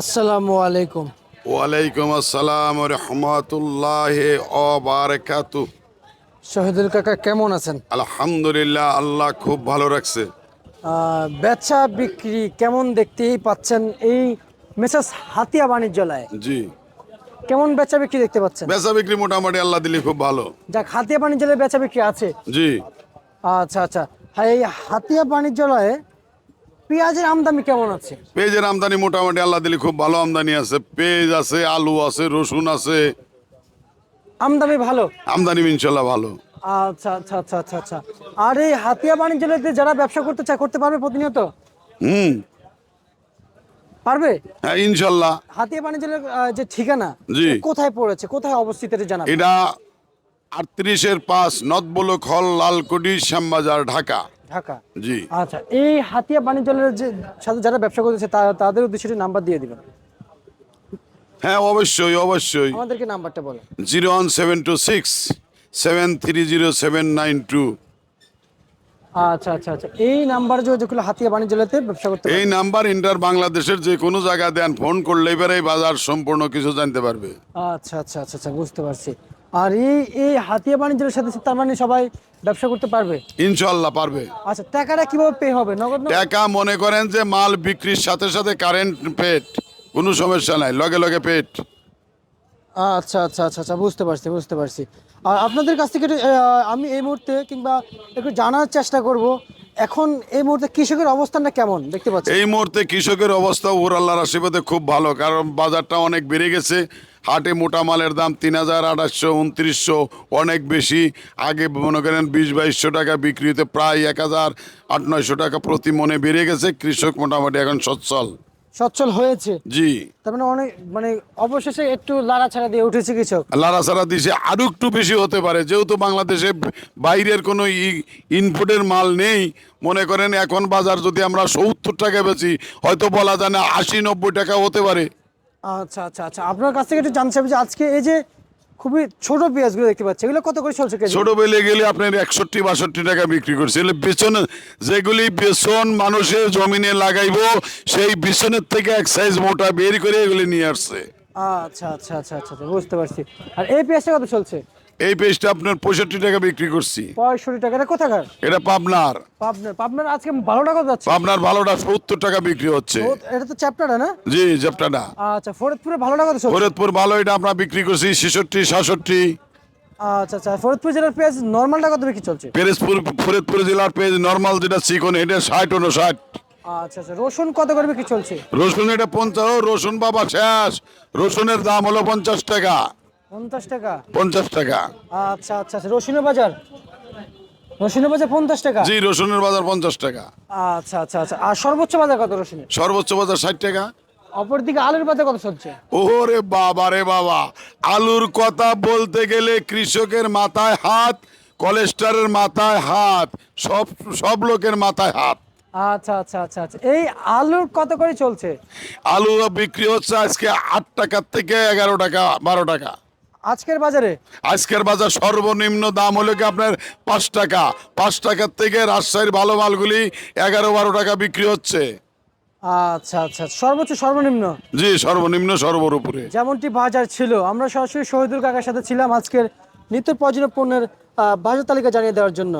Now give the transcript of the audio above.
আসসালামু আলাইকুম। ওয়ালাইকুম আসসালাম রহমতুল্লাহ ও বারাকাতু শহীদুল কাকা কেমন আছেন? আলহামদুলিল্লাহ আল্লাহ খুব ভালো রাখছে। বেচা বিক্রি কেমন দেখতেই পাচ্ছেন এই মেসাস হাতিয়া বাণিজ্যালয়ে? জি। কেমন বেচা বিক্রি দেখতে পাচ্ছেন? বেচা বিক্রি মোটামুটি আল্লাহ দিলি খুব ভালো। যাক হাতিয়া বাণিজ্যালয়ে বেচা বিক্রি আছে? জি। আচ্ছা আচ্ছা। হ্যাঁ এই হাতিয়া বাণিজ্যালয়ে পেঁয়াজের আমদানি কেমন আছে? পেঁয়াজের আমদানি মোটামুটি আল্লাহ দিলি খুব ভালো আমদানি আছে। পেঁয়াজ আছে আলু আছে রসুন আছে। আমদানি ভালো? আমদানি ইনশাল্লাহ ভালো। আচ্ছা আচ্ছা আচ্ছা আচ্ছা আচ্ছা। আর এই হাতিয়া বাণিজ্যালয়তে যারা ব্যবসা করতে চায় করতে পারবে প্রতিনিয়ত? হুম। পারবে? হ্যাঁ ইনশাল্লাহ। হাতিয়া বাণিজ্যালয়ের আহ, যে ঠিকানা জি। কোথায় পড়েছে? কোথায় অবস্থিত এটা জানাবেন। এটা আটত্রিশের পাঁচ নদবলক হল লালকুটি শ্যামবাজার ঢাকা। ঢাকা। জি। আচ্ছা এই হাতিয়া বাণিজ্যালয়ের যে সাথে যারা ব্যবসা করতেছে তা- তাদের উদ্দেশ্যে নাম্বার দিয়ে দিবেন। হ্যাঁ অবশ্যই অবশ্যই। আমাদেরকে নাম্বারটা বলেন। Zero one seven two six seven three zero seven nine two. আচ্ছা আচ্ছা আচ্ছা। এই নাম্বার যে করলে হাতিয়া বাণিজ্যালয়তে ব্যবসা করতে এই নাম্বার ইন্টার বাংলাদেশের যে কোনো জায়গা দেন ফোন করলে এবারে বাজার সম্পূর্ণ কিছু জানতে পারবে। আচ্ছা আচ্ছা আচ্ছা আচ্ছা বুঝতে পারছি। আর এই এই হাতিয়া বাণিজ্যের সাথে সাথে তার মানে সবাই ব্যবসা করতে পারবে? ইনশাল্লাহ পারবে। আচ্ছা টাকাটা কীভাবে পে হবে? নগদ না? টাকা মনে করেন যে মাল বিক্রির সাথে সাথে কারেন্ট পেট কোনো সমস্যা নাই লগে লগে পেট আচ্ছা আচ্ছা আচ্ছা আচ্ছা বুঝতে পারছি বুঝতে পারছি। আর আপনাদের কাছ থেকে একটু, আহ, আমি এই মুহূর্তে কিংবা একটু জানার চেষ্টা করব এখন এই মুহূর্তে কৃষকের অবস্থানটা কেমন দেখতে পাচ্ছি এই মুহূর্তে কৃষকের অবস্থা ওর আল্লাহর আশীর্বাদে খুব ভালো কারণ বাজারটা অনেক বেড়ে গেছে। হাটে মোটা মালের দাম তিন হাজার আঠাশশো উনত্রিশশো অনেক বেশি। আগে মনে করেন বিশ বাইশশো টাকা বিক্রি হতে প্রায় এক হাজার আট নয়শো টাকা প্রতি মনে বেড়ে গেছে। কৃষক মোটামুটি এখন সচ্ছল। সচ্ছল হয়েছে? জি। তার মানে অনেক মানে অবশেষে একটু লাড়াছাড়া দিয়ে উঠেছে কৃষক? লাড়াছাড়া দিছে আরও একটু বেশি হতে পারে। যেহেতু বাংলাদেশে বাইরের কোনো ইনপুটের মাল নেই মনে করেন এখন বাজার যদি আমরা সত্তর টাকা বেচি হয়তো বলা যায় না আশি নব্বই টাকা হতে পারে। আচ্ছা আচ্ছা আচ্ছা। আপনার কাছ থেকে একটু জানতে চাইব যে আজকে এই যে খুবই ছোট পেঁয়াজগুলো দেখতে পাচ্ছি এগুলো কত করে চলছে ছোট বেলে গেলে আপনার একষট্টি বাষট্টি টাকা বিক্রি করছে। এগুলো বেচন যেগুলি বেসন মানুষের জমিনে লাগাইবো সেই বেসনের থেকে এক সাইজ মোটা বের করে এগুলি নিয়ে আসছে। আচ্ছা আচ্ছা আচ্ছা আচ্ছা আচ্ছা, বুঝতে পারছি। আর এই পেঁয়াজটা কত চলছে? এই পেজটা আপনার পঁয়ষট্টি টাকা বিক্রি করছি। পঁয়ষট্টি টাকা এটা কোথাকার? এটা পাবনার। পাবনার পাবনার আজকে ভালো টাকা যাচ্ছে? পাবনার ভালোটা সত্তর টাকা বিক্রি হচ্ছে। এটা তো চ্যাপ্টারটা না? জি জেপটাটা আচ্ছা ফরিদপুরে ভালো টাকা চলছে ফরিদপুর ভালো এটা আমরা বিক্রি করছি ছেষট্টি সাতষট্টি। আচ্ছা আচ্ছা ফরিদপুর জেলার পেঁয়াজ নর্মালটা কত বিক্রি চলছে? পিরোজপুর ফরিদপুর জেলার পেজ নর্মাল যেটা চিকন এটা ষাট ষাট আচ্ছা আচ্ছা রসুন কত করে বিক্রি চলছে? রসুন এটা পঞ্চাশ রসুন বাবা শেষ। রসুনের দাম হলো পঞ্চাশ টাকা। পঞ্চাশ টাকা? পঞ্চাশ টাকা। আচ্ছা আচ্ছা আচ্ছা রসুনের বাজার? রসুনের বাজার পঞ্চাশ টাকা? জি রসুনের বাজার পঞ্চাশ টাকা। আচ্ছা আচ্ছা আচ্ছা আর সর্বোচ্চ বাজার কত রসুনের? সর্বোচ্চ বাজার ষাট টাকা। অপরদিকে আলুর বাজার কত চলছে? ওরে বাবা রে বাবা আলুর কথা বলতে গেলে কৃষকের মাথায় হাত কলেস্টারের মাথায় হাত সব সব লোকের মাথায় হাত। আচ্ছা আচ্ছা আচ্ছা আচ্ছা এই আলুর কত করে চলছে? আলু বিক্রি হচ্ছে আজকে আট টাকার থেকে এগারো টাকা বারো টাকা। আজকের বাজারে? আজকের বাজার সর্বনিম্ন দাম হলো কি আপনার পাঁচ টাকা। পাঁচ টাকার থেকে রাজশাহীর ভালো মালগুলি এগারো বারো টাকা বিক্রি হচ্ছে। আচ্ছা আচ্ছা সর্বোচ্চ সর্বনিম্ন? জি সর্বনিম্ন সর্বর উপরে। যেমনটি বাজার ছিল আমরা সরাসরি শহীদুল কাকার সাথে ছিলাম আজকের নিত্য প্রয়োজনীয় পণ্যের বাজার তালিকা জানিয়ে দেওয়ার জন্য।